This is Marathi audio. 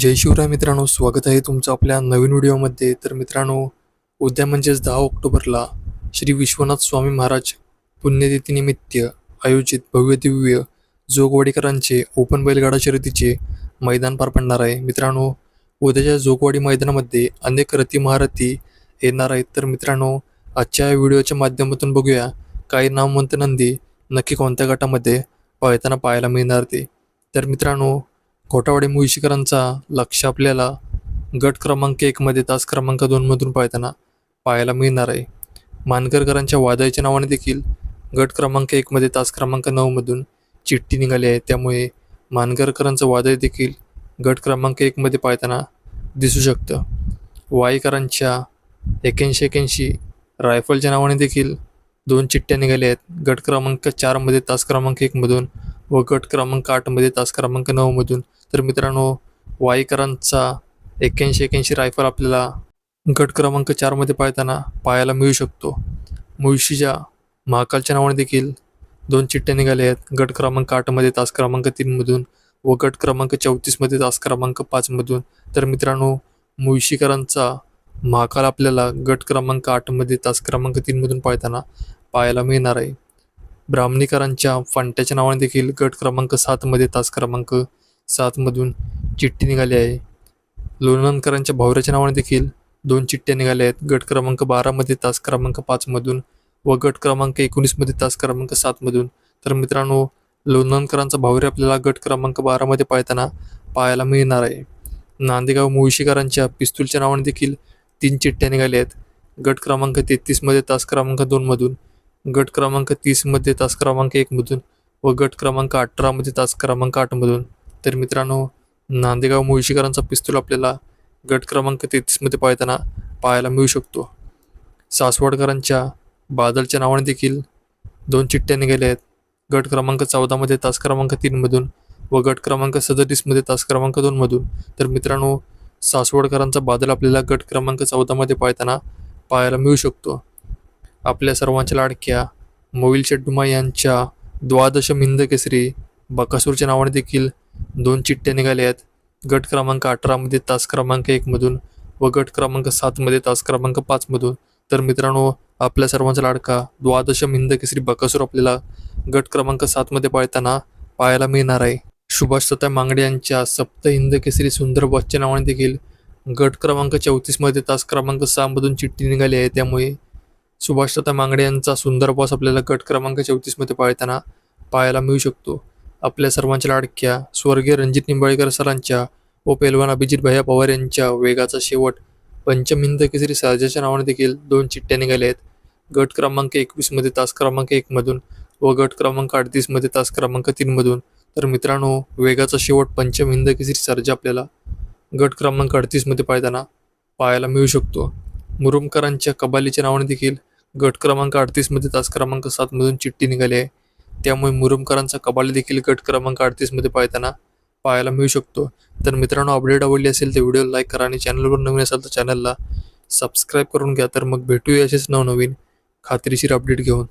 जय शिवराय मित्रांनो स्वागत आहे तुमचं आपल्या नवीन व्हिडिओमध्ये. तर मित्रांनो उद्या म्हणजेच दहा ऑक्टोबरला श्री विश्वनाथ स्वामी महाराज पुण्यतिथीनिमित्त आयोजित भव्य दिव्य जोगवाडीकरांचे ओपन बैलगाडा शर्यतीचे मैदान पार पडणार आहे. मित्रांनो उद्याच्या जोगवाडी मैदानामध्ये अनेक रथी महारथी येणार आहेत. तर मित्रांनो आजच्या व्हिडिओच्या माध्यमातून बघूया काही नामवंत नंदी नक्की कोणत्या गटामध्ये पळताना पाहायला मिळणार ते. तर मित्रांनो कोटावाडी मुळशीकरांचा लक्ष आपल्याला गट क्रमांक एकमध्ये तास क्रमांक दोनमधून पाहताना पाहायला मिळणार आहे. मानकरकरांच्या वादळच्या नावाने देखील गट क्रमांक एकमध्ये तास क्रमांक नऊमधून चिठ्ठी निघाली आहे. त्यामुळे मानकरकरांचं वादळ देखील गट क्रमांक एकमध्ये पाहताना दिसू शकतं. वाईकरांच्या एक्याऐंशी एक्याऐंशी रायफलच्या नावाने देखील दोन चिठ्ठ्या निघाल्या आहेत. गट क्रमांक चारमध्ये तास क्रमांक एकमधून व गट क्रमांक आठमध्ये तास क्रमांक नऊमधून तर मित्रांनो वाईकरांचा एक्क्याऐंशी एक्क्याऐंशी रायफल आपल्याला गट क्रमांक चारमध्ये पाळताना पाहायला मिळू शकतो. मुळशीच्या महाकालच्या नावाने देखील दोन चिठ्ठ्या निघाल्या आहेत. गट क्रमांक आठमध्ये तास क्रमांक तीनमधून व गट क्रमांक चौतीसमध्ये तास क्रमांक पाचमधून तर मित्रांनो मुळशीकरांचा महाकाल आपल्याला गट क्रमांक आठमध्ये तास क्रमांक तीनमधून पाळताना पाहायला मिळणार आहे. ब्राह्मणीकरांच्या फंट्याच्या नावाने देखील गट क्रमांक सातमध्ये तास क्रमांक सातमधून चिठ्ठी निघाली आहे. लोणंदकरांच्या भावऱ्याच्या नावाने देखील दोन चिठ्ठ्या निघाल्या आहेत. गट क्रमांक बारामध्ये तास क्रमांक पाचमधून व गट क्रमांक एकोणीसमध्ये तास क्रमांक सातमधून तर मित्रांनो लोणंदकरांचा भावरे आपल्याला गट क्रमांक बारामध्ये पाळताना पाहायला मिळणार आहे. नांदेगाव मुळशीकरांच्या पिस्तूलच्या नावाने देखील तीन चिठ्ठ्या निघाल्या आहेत. गट क्रमांक तेहतीसमध्ये तास क्रमांक दोनमधून गट क्रमांक तीसमध्ये तास क्रमांक एकमधून व गट क्रमांक अठरामध्ये तास क्रमांक आठमधून तर मित्रांनो नांदेगाव मुळशीकरांचा पिस्तूल आपल्याला गट क्रमांक तेहतीसमध्ये पाहताना पाहायला मिळू शकतो. सासवडकरांच्या बादलच्या नावाने देखील दोन चिठ्ठ्या निघाल्या आहेत. गट क्रमांक चौदामध्ये तास क्रमांक तीनमधून व गट क्रमांक सदतीसमध्ये तास क्रमांक दोनमधून तर मित्रांनो सासवडकरांचा बादल आपल्याला गट क्रमांक चौदामध्ये पाहताना पाहायला मिळू शकतो. आपल्या सर्वांच्या लाडक्या मोविल चड्डुमा यांच्या द्वादश मिंद केसरी बकासूरच्या नावाने देखील दोन चिठ्ठ्या निघाल्या आहेत. गट क्रमांक अठरामध्ये तास क्रमांक एकमधून व गट क्रमांक सातमध्ये तास क्रमांक पाचमधून तर मित्रांनो आपल्या सर्वांचा लाडका द्वादश हिंद केसरी बकासूर आपल्याला गट क्रमांक सातमध्ये पाळताना पाहायला मिळणार आहे. सुभाष सत्या मांगडे यांच्या सप्त हिंद केसरी सुंदर बॉसच्या नावाने देखील गट क्रमांक चौतीसमध्ये तास क्रमांक सहामधून चिठ्ठी निघाली आहे. त्यामुळे सुभाषदत्ता मांगडे यांचा सुंदर बॉस आपल्याला गट क्रमांक चौतीसमध्ये पाळताना पाहायला मिळू शकतो. आपल्या सर्वांच्या लाडक्या स्वर्गीय रणजित निंबाळकर सरांच्या व पेलवान अभिजित भैया पवार यांच्या वेगाचा शेवट पंचमिंद केसरी सर्जाच्या नावाने देखील दोन चिठ्ठ्या निघाल्या आहेत. गट क्रमांक एकवीसमध्ये तास क्रमांक एकमधून व गट क्रमांक अडतीसमध्ये तास क्रमांक तीनमधून तर मित्रांनो वेगाचा शेवट पंचमिंद केसरी सर्जा आपल्याला गट क्रमांक अडतीसमध्ये पाळताना पाहायला मिळू शकतो. मुरुमकरांच्या कबालीच्या नावाने देखील गट क्रमांक अडतीसमध्ये तास क्रमांक सातमधून चिठ्ठी निघाली आहे. त्यामुळे मुरुमकरांचा कबाली देखील गट क्रमांक अडतीसमध्ये पाहताना पाहायला मिळू शकतो. तर मित्रांनो अपडेट आवडली असेल तर व्हिडिओ लाईक करा आणि चॅनलवर नवीन असाल तर चॅनलला सबस्क्राईब करून घ्या. तर मग भेटूया असेच नवनवीन खात्रीशीर अपडेट घेऊन.